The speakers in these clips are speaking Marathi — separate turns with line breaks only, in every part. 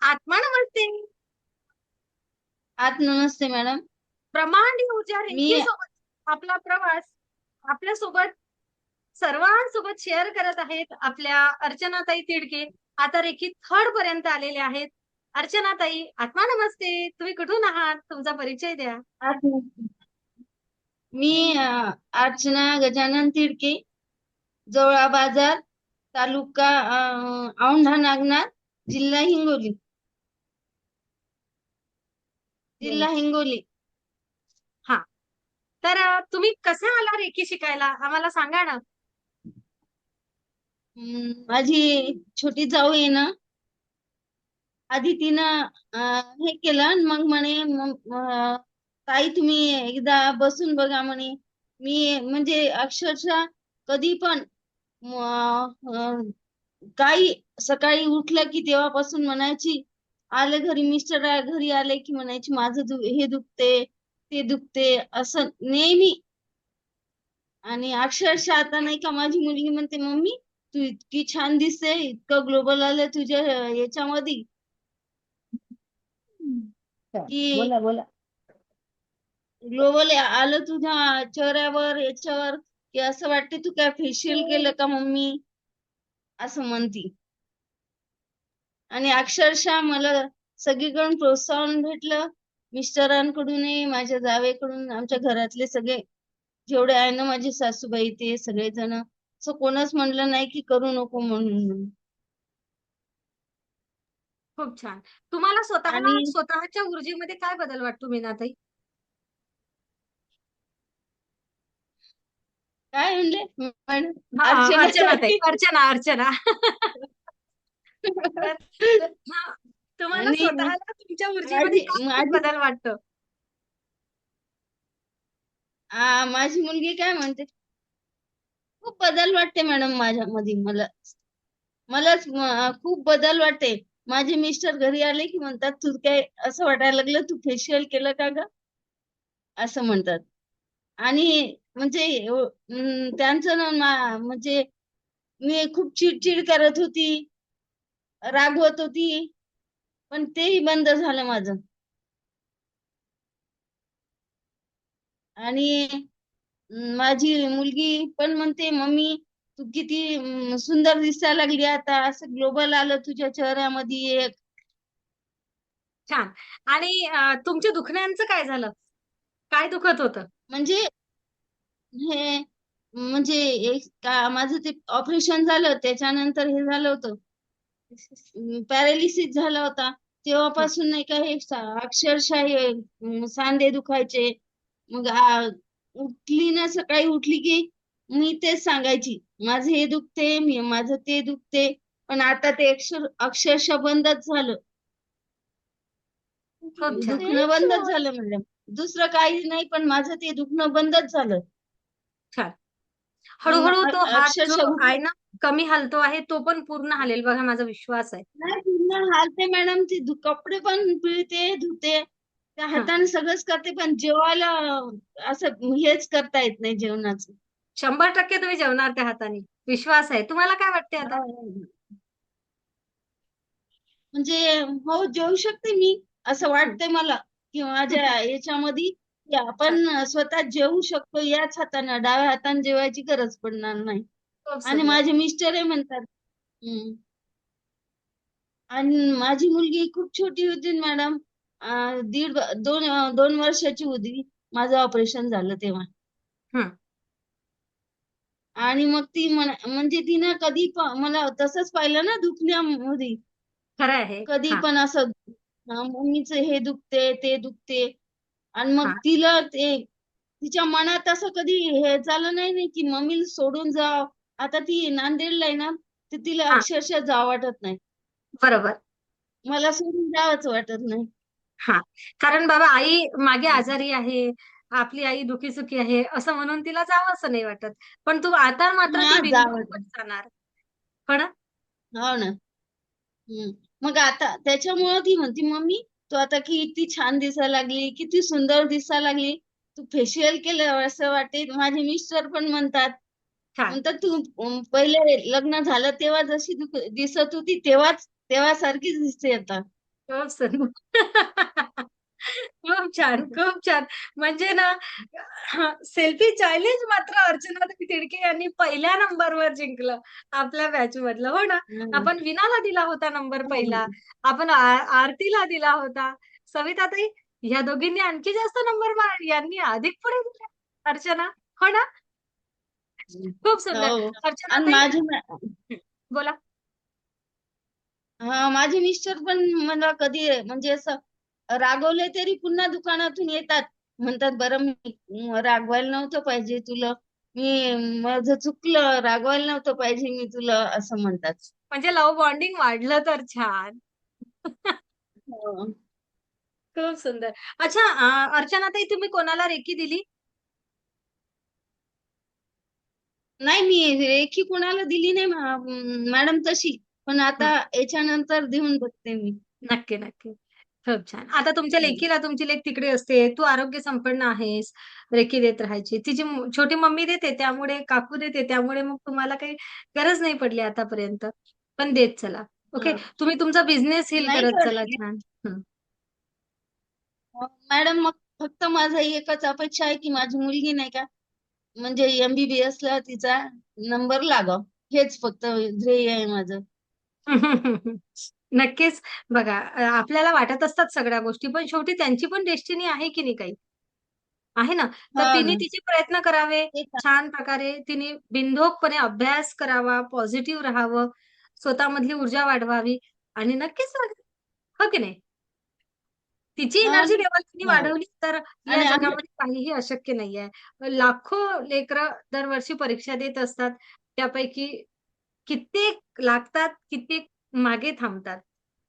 आत्मा नमस्ते.
आत नमस्ते मॅडम.
ब्रह्मांडी ऊर्जा
मी-
सोबत आपला प्रवास आपल्यासोबत सर्वांसोबत शेअर करत आहेत आपल्या अर्चनाताई तिडके. आता रेखी थर्ड पर्यंत आलेले आहेत. अर्चनाताई आत्मा नमस्ते. तुम्ही कुठून आहात? तुमचा परिचय द्या.
आत नमस्ते. मी अं, अर्चना गजानन तिडके जवळा बाजार तालुका औंढा नागनाथ जिल्हा हिंगोली. जिल्हा हिंगोली.
तर अं, तुम्ही कसे आला रेखी शिकायला? आम्हाला सांगा ना.
माझी छोटी जाऊ आहे ना. आधी तिनं हे केलं मग म्हणे ताई तुम्ही एकदा बसून बघा म्हणे. मी म्हणजे अक्षरशः कधी पण काही सकाळी उठलं की तेव्हापासून म्हणायची आले घरी मिस्टर घरी आले की म्हणायची माझं हे दुखते ते दुखते असं नेहमी. आणि अक्षरशः आता नाही का माझी मुलगी म्हणते मम्मी तू इतकी छान दिसते इतकं ग्लोबल आलं तुझ्या याच्यामध्ये. की
बोला बोला.
ग्लोबल आलं तुझ्या चेहऱ्यावर याच्यावर. की असं वाटते तू काय फेशियल केलं का मम्मी? असं म्हणती. आणि अक्षरशः मला सगळीकडून प्रोत्साहन भेटलं. मिस्टरांकडूनही माझ्या जावेकडून आमच्या घरातले सगळे. जेवढे आहे ना माझी सासूबाई ते सगळेजण. असं कोणच म्हणलं नाही की करू नको म्हणून.
खूप छान. तुम्हाला स्वतःला
आणि-
स्वतःच्या ऊर्जेमध्ये काय बदल वाटतो मीनाताई?
काय म्हणले? अर्चना. ताई.
अर्चना तुम्हाला स्वतःला तुमच्या ऊर्जेमध्ये बदल वाटतो?
माझी मुलगी काय म्हणते? खूप बदल वाटते मॅडम माझ्यामध्ये मला मलाच खूप बदल वाटते. माझे मिस्टर घरी आले की म्हणतात तू काय असं वाटायला लागलं? तू फेशियल केलं का ग? असं म्हणतात. आणि म्हणजे त्यांचं ना म्हणजे मी खूप चिडचिड करत होती रागवत होती पण तेही बंद झालं माझं. आणि माझी मुलगी पण म्हणते मम्मी तू किती सुंदर दिसायला लागली आता असं ग्लोबल आलं तुझ्या चेहऱ्यामध्ये एक.
छान. आणि तुमच्या दुखण्यांचं काय झालं? काय दुखत होतं?
म्हणजे हे म्हणजे एक का माझं ते ऑपरेशन झालं त्याच्यानंतर हे झालं होतं. पॅरालिसिस झाला होता. तेव्हापासून नाही का हे अक्षरशः सांधे दुखायचे. मग उठली ना सकाळी उठली की मी तेच सांगायची. माझं हे दुखते मी माझं ते दुखते पण आता ते अक्षर अक्षरशः बंदच झालं. दुखणं बंदच झालं मॅडम. दुसरं काही नाही पण माझं ते दुखणं बंदच झालं.
हळूहळू तो हात जो आहे ना कमी हलतो आहे तो पण पूर्ण हलेल बघा माझा विश्वास आहे.
नाही पूर्ण हालते मॅडम ती धु- कपडे पण पिळते धुते. त्या हाताने सगळंच करते पण जेवायला असं हेच करता येत नाही जेवणाचं.
शंभर टक्के तुम्ही जेवणार त्या हाताने. विश्वास आहे. तुम्हाला काय वाटते आता?
म्हणजे हो जेवू शकते मी असं वाटतंय मला. की माझ्या याच्यामध्ये की आपण स्वतः जेवू शकतो याच हाताने डाव्या हाताने जेवायची गरज पडणार नाही
खूप
आणि. माझे मिस्टर हे म्हणतात. आणि माझी मुलगी खूप छोटी होती मॅडम दीड दोन दोन वर्षाची होती माझं ऑपरेशन झालं तेव्हा
हं.
आणि मग ती म्हण- म्हणजे तिनं कधी मला तसंच पाहिलं ना दुखण्यामध्ये कधी
हा.
पण असं मम्मीचं हे दुखते ते दुखते आणि मग
हा.
तिला ते तिच्या मनात असं कधी हे झालं नाही नाही की मम्मीला सोडून जाव. आता ती नांदेडला आहे ना तर तिला
हा.
अक्षरशः जावं वाटत नाही.
बरोबर.
मला सोडून जावंच वाटत नाही.
कारण बाबा आई मागे आजारी आहे आपली आई दुखी सुखी आहे असं म्हणून तिला जावं असं नाही वाटत. पण तू आता मात्र
हा,
ती
जावं.
बिनधास्त जाणार. हो ना?
हो ना. हम्म. मग आता त्याच्यामुळं ती म्हणती मम्मी तू आता किती छान दिसायला लागली किती सुंदर दिसायला लागली. तू फेशियल केलं असं वाटते माझे मिस्टर पण म्हणतात. म्हणतात तू पहिले लग्न झालं तेव्हा जशी दिसत होती तेव्हाच तेव्हा सारखीच दिसते आता.
खूप छान खूप छान. म्हणजे ना सेल्फी चॅलेंज मात्र अर्चना तिडके यांनी पहिल्या नंबरवर जिंकलं आपल्या बॅच मधलं हो ना?
हम्म.
आपण विनाला दिला होता नंबर पहिला. आपण आरतीला दिला होता. सविता ताई ह्या दोघींनी आणखी जास्त नंबर यांनी अधिक पुढे दिले. अर्चना हो ना? खूप सुंदर.
हो.
अर्चना बोला.
हा माझे मिस्टर पण मला कधी म्हणजे असं रागवले तरी पुन्हा दुकानातून येतात. म्हणतात बरं मी रागवायला नव्हतं पाहिजे तुला. मी माझं चुकलं रागवायला नव्हतं पाहिजे मी तुला असं म्हणतात.
म्हणजे लव्ह बॉन्डिंग वाढलं तर छान.
हो.
खूप सुंदर. अच्छा अर्चना ताई तुम्ही कोणाला रेकी दिली?
नाही मी रेखी कोणाला दिली नाही मॅडम तशी. पण आता याच्यानंतर देऊन बघते मी.
नक्की नक्की. खूप छान आता तुमच्या. लेकीला तुमची लेक तिकडे असते तू आरोग्य संपन्न आहेस रेकी देत राहायची तिची मु- छोटी मम्मी देते त्यामुळे काकू देते त्यामुळे मग तुम्हाला काही गरज नाही पडली आतापर्यंत पण देत चला ओके
हा.
तुम्ही तुमचा बिझनेस हिल
नाही
करत
पडली.
चला छान हं.
मॅडम मग फक्त माझा एकच अपेक्षा आहे की माझी मुलगी नाही का म्हणजे एमबीबीएस ला तिचा नंबर लागाव हेच फक्त ध्येय आहे माझं
नक्कीच बघा अ, आपल्याला वाटत असतात सगळ्या गोष्टी पण शेवटी त्यांची पण डेस्टिनी आहे की नाही काही आहे ना तर
हा
तिने
ना.
तिचे प्रयत्न करावे
तेच.
छान प्रकारे तिने बिनधोकपणे अभ्यास करावा पॉझिटिव्ह राहावं स्वतःमधली ऊर्जा वाढवावी आणि नक्कीच हो की नाही तिची
हा
एनर्जी. लेवल तिने
हो.
वाढवली तर या
आणि आम्ही-
जगामध्ये काहीही अशक्य नाहीये लाखो लेकरं दरवर्षी परीक्षा देत असतात त्यापैकी कित्येक लागतात कित्येक मागे थांबतात.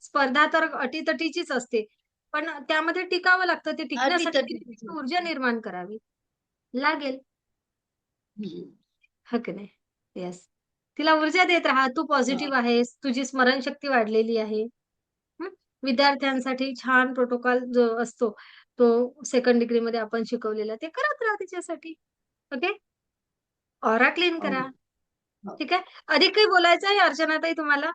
स्पर्धा तर अटीतटीचीच असते पण त्यामध्ये टिकावं लागतं ते टिकण्यासाठी ऊर्जा निर्माण करावी? लागेल.
हम्म.
हो की नाही? येस तिला ऊर्जा देत राहा तू पॉझिटिव्ह आहेस तुझी स्मरणशक्ती वाढलेली आहे? विद्यार्थ्यांसाठी छान प्रोटोकॉल जो असतो तो सेकंड डिग्री मध्ये आपण शिकवलेला ते करत राहा तिच्यासाठी. ओके ऑरा क्लीन करा.
हो.
ठीक आहे? अधिक काही बोलायचं आहे अर्चनाताई तुम्हाला?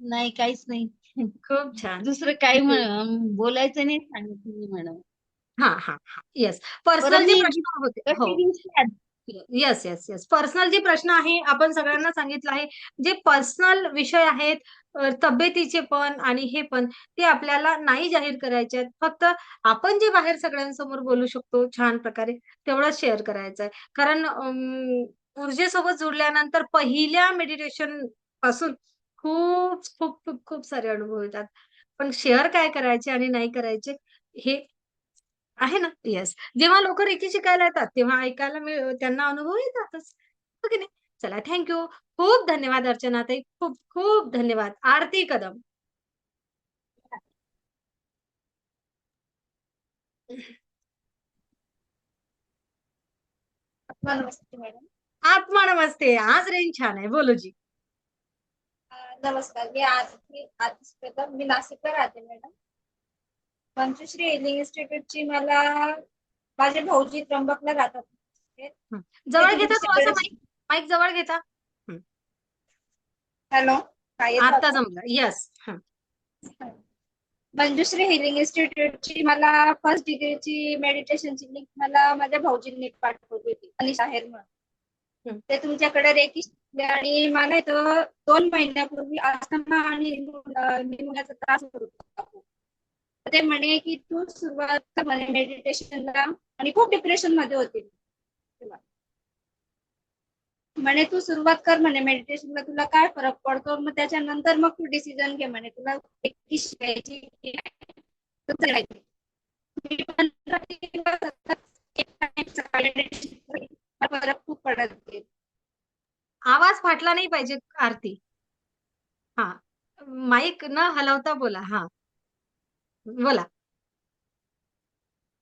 नाही काहीच नाही.
खूप छान.
दुसरं काही म्हण- बोलायचं नाही सांगितलं मी मॅडम.
हा हा हा. येस पर्सनल जे
मी
प्रश्न होते हो. येस येस येस पर्सनल जे प्रश्न आहे आपण सगळ्यांना सांगितलं आहे जे पर्सनल विषय आहेत अ, तब्येतीचे पण आणि हे पण ते आपल्याला नाही जाहीर करायचे आहेत. फक्त आपण जे बाहेर सगळ्यांसमोर बोलू शकतो छान प्रकारे तेवढंच शेअर करायचं आहे. कारण अम, ऊर्जेसोबत जुडल्यानंतर पहिल्या मेडिटेशनपासून खूप खूप खूप खूप सारे अनुभव येतात. पण शेअर काय करायचे आणि नाही करायचे हे आहे ना? येस जेव्हा लोक रेकी शिकायला येतात तेव्हा ऐकायला मिळ त्यांना अनुभव येतातच. हो की नाही? चला थँक्यू खूप धन्यवाद अर्चना ताई खूप खूप धन्यवाद. आरती कदम. आत्मा नमस्ते आज रेंज छान आहे. बोलो जी.
नमस्कार मी मी आतिश कदम मी नाशिकला राहते मॅडम. पंचश्री हिलिंग इन्स्टिट्यूटची मला माझे भाऊजी त्र्यंबकला राहतात.
जवळ घेता थोडासा माईक? माईक जवळ घेता?
हॅलो काय येतं
आता? जमलं. येस
मंजुश्री हिलिंग इन्स्टिट्यूटची मला फर्स्ट डिग्रीची मेडिटेशनची लिंक मला माझ्या भाऊजींनी पाठवली होती. अनिश आहेर म्हणून. ते तुमच्याकडे रेकी शिकले आणि मला इथं दोन महिन्यापूर्वी अस्थमा आणि निमोनियाचा त्रास होता ते म्हणे की तू सुरुवात कर म्हणे मेडिटेशनला आणि खूप डिप्रेशनमध्ये होती. म्हणे तू सुरुवात कर म्हणे मेडिटेशनला तुला काय फरक पडतो? मग त्याच्यानंतर मग तू डिसिजन घे म्हणे. तुला रेकी शिकायची मी पण एक time सकाळी meditation केली. मला फरक खूप पडत गेला.
आवाज फाटला नाही पाहिजे आरती. हा. माईक न हलवता बोला हा. बोला.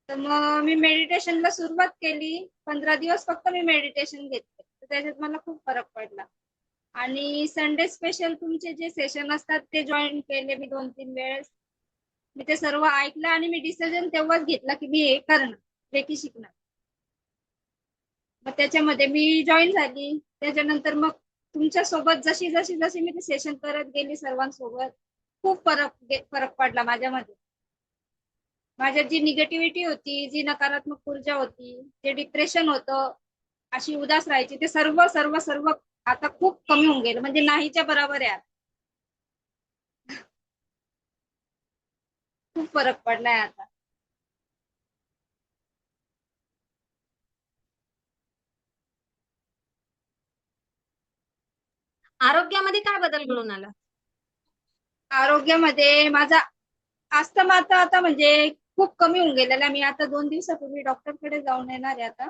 तर मग मी मेडिटेशनला सुरुवात केली. पंधरा दिवस फक्त मी मेडिटेशन घेतले. तर त्याच्यात मला खूप फरक पडला. आणि संडे स्पेशल तुमचे जे सेशन असतात ते जॉईन केले मी दोन तीन वेळेस. मी ते सर्व ऐकलं आणि मी डिसिजन तेव्हाच घेतला की मी हे करणार रेकी शिकणार. मग त्याच्यामध्ये मी जॉईन झाली. त्याच्यानंतर मग तुमच्यासोबत जशी जशी जशी मी ते सेशन करत गेली सर्वांसोबत खूप फरक फरक पडला माझ्यामध्ये. माझ्यात जी निगेटिव्हिटी होती जी नकारात्मक ऊर्जा होती जे डिप्रेशन होतं अशी उदास राहायची ते सर्व सर्व सर्व आता खूप कमी होऊन गेलं. म्हणजे नाहीच्या बरोबर आहे खूप फरक पडलाय आता.
आरोग्यामध्ये काय बदल घडून आला?
आरोग्यामध्ये माझा अस्थमा आता आता म्हणजे खूप कमी होऊन गेलेला. मी आता दोन दिवसापूर्वी डॉक्टरकडे जाऊन येणार आहे आता.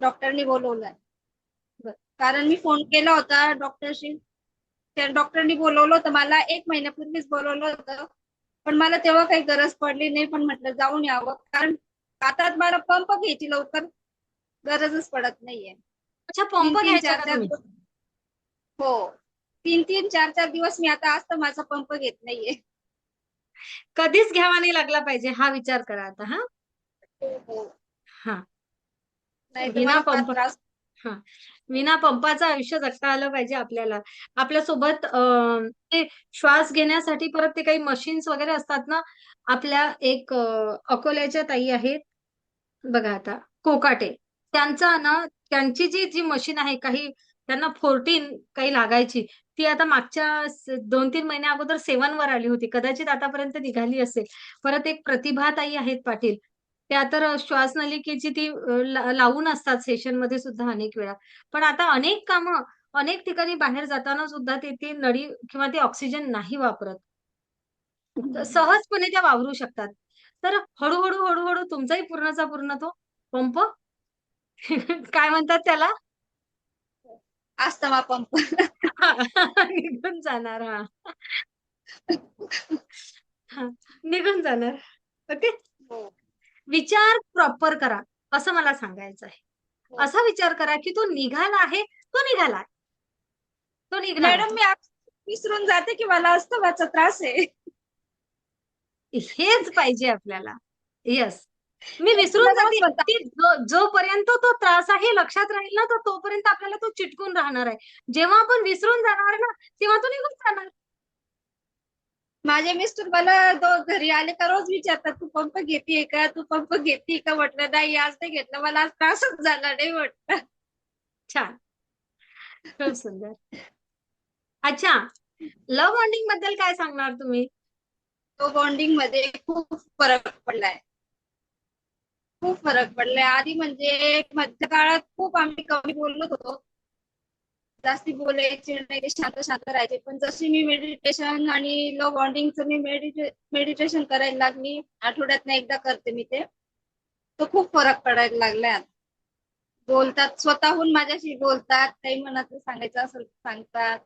डॉक्टरनी बोलवलंय.
बर.
कारण मी फोन केला होता डॉक्टरशी. त्या डॉक्टरनी बोलवलं होतं. मला एक महिन्यापूर्वीच बोलवलं होतं. पण मला तेव्हा काही गरज पडली नाही. पण म्हटलं जाऊन यावं. कारण आता मला पंप घ्यायची लवकर गरजच पडत नाहीये.
अच्छा पंप घ्यायचा
चार-
का
चार
तुम्ही
दिवस- हो. तीन तीन चार चार दिवस मी आता असतं माझा पंप घेत नाहीये.
कधीच घ्यावा नाही लागला पाहिजे हा विचार करा आता हा?
हो
हा.
नाही
बिना
मला फार
पंप-
त्रास
विना पंपाचं आयुष्य जगता आलं पाहिजे आपल्याला. आपल्यासोबत अं, ते श्वास घेण्यासाठी परत ते काही मशीन्स वगैरे असतात ना आपल्या एक अं, अकोल्याच्या ताई आहेत. बघा आता कोकाटे. त्यांचा ना त्यांची जी जी मशीन आहे काही त्यांना फोर्टीन काही लागायची. ती आता मागच्या दोन तीन महिन्या अगोदर सेवन वर आली होती. कदाचित आतापर्यंत निघाली असेल. परत एक प्रतिभा ताई आहेत पाटील. त्या तर श्वास नलिकेची ती लावून असतात सेशनमध्ये सुद्धा अनेक वेळा. पण आता अनेक कामं अनेक ठिकाणी बाहेर जाताना सुद्धा ते ती नळी किंवा ते ऑक्सिजन नाही वापरत. सहजपणे त्या वावरू शकतात. तर हळूहळू हळूहळू तुमचाही पूर्णचा पूर्ण तो पंप. काय म्हणतात त्याला?
Asthma pump.
निघून जाणार हा. निघून जाणार. ओके?
हो.
विचार प्रॉपर करा असं मला सांगायचं आहे.
हो.
असा विचार करा की तो निघाला आहे तो निघाला तो निघणार
मॅडम मी विसरून जाते की मला अस्थमाचा त्रास आहे.
हेच पाहिजे आपल्याला. येस मी विसरून जाते. की जो- जोपर्यंत तो त्रास आहे लक्षात राहील ना तर तोपर्यंत आपल्याला तो चिटकून राहणार आहे. जेव्हा आपण विसरून जाणार ना तेव्हा तो निघून जाणार.
माझे मिस्टर मला दो- घरी आले का रोज विचारतात तू पंप घेतीये का? तू पंप घेतीये का? म्हटलं नाही आज नाही घेतला. मला आज त्रासच झाला नाही म्हटलं.
छान. खूप सुंदर. अच्छा लव्ह बॉन्डिंगबद्दल काय सांगणार तुम्ही?
तो बॉन्डिंगमध्ये खूप फरक पडलाय. खूप फरक पडलाय. आधी म्हणजे मध्य काळात खूप आम्ही कमी बोलत होतो. जास्ती बोलायचे नाही शांत शांत राहायचे. पण जशी मी मेडिटेशन आणि लो बॉन्डिंगचं मी मेडिटेशन करायला लागली. आठवड्यातनं एकदा करते मी ते. तो खूप फरक पडायला लागलाय. बोलतात स्वतःहून माझ्याशी बोलतात. काही मनात सांगायचं असेल तर सांगतात.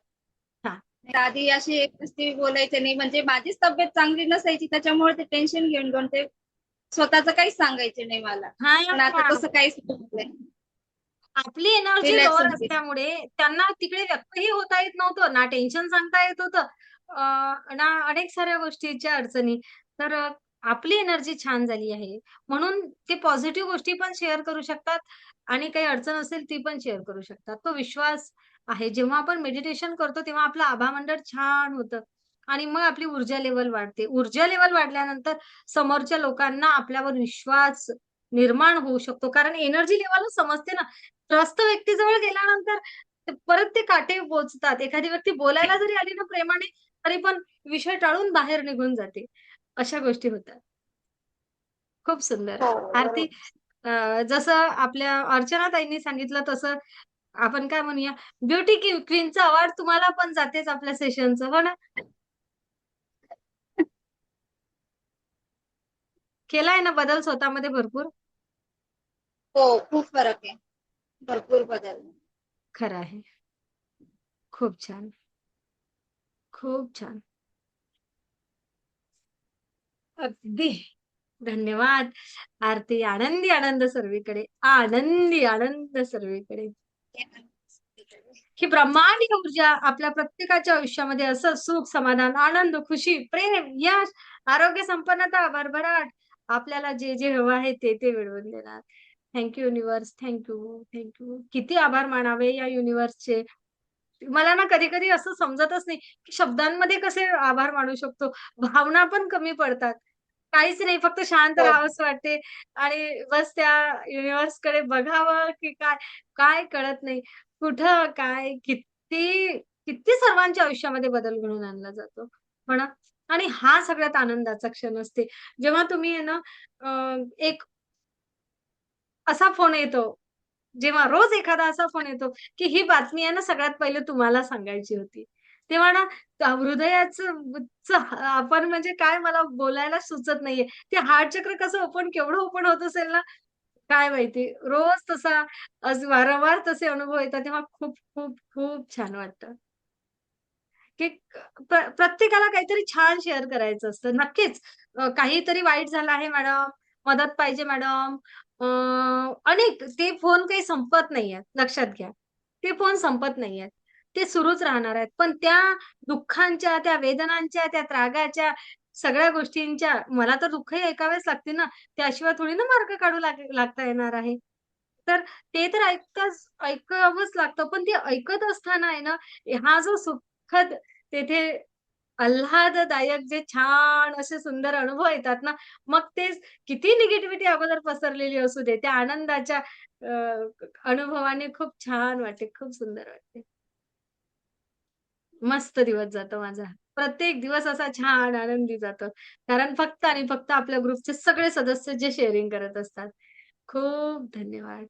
आधी अशी बोलायचे नाही. म्हणजे माझीच तब्येत चांगली नसायची. त्याच्यामुळे ते टेन्शन घेऊन घेऊन ते स्वतःच काहीच सांगायचे नाही मला. पण आता तसं काहीच नाही
आपली एनर्जी लोअर. असल्यामुळे त्यांना तिकडे व्यक्तही होता येत नव्हतं ना टेन्शन सांगता येत होतं ना अनेक साऱ्या गोष्टीच्या अडचणी. तर आपली एनर्जी छान झाली आहे. म्हणून ते पॉझिटिव्ह गोष्टी पण शेअर करू शकतात आणि काही अडचण असेल ती पण शेअर करू शकतात. तो विश्वास आहे. जेव्हा आपण मेडिटेशन करतो तेव्हा आपलं आभामंडळ छान होतं. आणि मग आपली ऊर्जा लेवल वाढते. ऊर्जा लेवल वाढल्यानंतर समोरच्या लोकांना आपल्यावर विश्वास निर्माण होऊ शकतो. कारण एनर्जी लेवल समजते ना. त्रस्त व्यक्तीजवळ गेल्यानंतर परत ते काटे बोचतात एखादी व्यक्ती बोलायला जरी आली ना प्रेमाने तरी पण विषय टाळून बाहेर निघून जाते. अशा गोष्टी होतात. खूप सुंदर.
हो,
आरती जसं आपल्या अर्चना ताईंनी सांगितलं तसं आपण काय म्हणूया ब्युटी क्वीनचा अवॉर्ड तुम्हाला पण जातेच आपल्या सेशनचं हो ना? केलाय ना बदल स्वतःमध्ये भरपूर?
हो खूप फरक आहे. भरपूर बदल.
खरं आहे. खूप छान. खूप छान. अगदी. धन्यवाद. आरती आनंदी आनंद सर्वीकडे. आनंदी आनंद सर्वीकडे. ही ब्रह्मांडीय ऊर्जा आपल्या प्रत्येकाच्या आयुष्यामध्ये असं सुख समाधान आनंद खुशी प्रेम यश आरोग्य संपन्नता भरभराट आपल्याला जे जे हवं आहे ते ते मिळवून देणार. थँक्यू युनिव्हर्स थँक्यू थँक्यू किती आभार मानावे या युनिव्हर्सचे मला ना कधी कधी असं समजतच नाही की शब्दांमध्ये कसे आभार मानू शकतो. भावना पण कमी पडतात. काहीच नाही फक्त शांत
हो.
राहावंसं वाटते. आणि बस त्या युनिव्हर्सकडे बघावं की काय काय कळत नाही. कुठं काय किती किती सर्वांच्या आयुष्यामध्ये बदल घडून आणला जातो. हो ना? आणि हा सगळ्यात आनंदाचा क्षण असते. जेव्हा तुम्ही आहे ना एक असा फोन येतो जेव्हा रोज एखादा असा फोन येतो की ही बातमी आहे ना सगळ्यात पहिले तुम्हाला सांगायची होती. तेव्हा ना हृदयाच हृदयाचं आपण म्हणजे काय मला बोलायला सुचत नाहीये. ते हार्ट चक्र कसं ओपन केवढं ओपन होत असेल ना काय माहिती. रोज तसा वारंवार तसे अनुभव येतात तेव्हा खूप खूप खूप छान वाटतं. की प्र- प्रत्येकाला काहीतरी छान शेअर करायचं असतं. नक्कीच काहीतरी वाईट झालं आहे मॅडम मदत पाहिजे मॅडम. अनेक ते फोन काही संपत नाहीयेत लक्षात घ्या. ते फोन संपत नाहीयेत ते सुरूच राहणार आहेत. पण त्या दुःखांच्या त्या वेदनांच्या त्या त्रागाच्या सगळ्या गोष्टींच्या मला तर दुःखही ऐकावेच लागते ना त्याशिवाय थोडी ना मार्ग काढू लाग लागता येणार आहे. तर ते तर ऐकताच ऐकावंच लागतं. पण ते ऐकत असताना आहे ना हा जो सुखद तेथे आल्हाददायक जे छान असे सुंदर अनुभव येतात ना मग ते किती निगेटिव्हिटी अगोदर पसरलेली असू दे त्या आनंदाच्या अनुभवाने खूप छान वाटते खूप सुंदर वाटते. मस्त दिवस जातो माझा. प्रत्येक दिवस असा छान आनंदी जातो. कारण फक्त आणि फक्त आपल्या ग्रुपचे सगळे सदस्य जे शेअरिंग करत असतात. खूप धन्यवाद.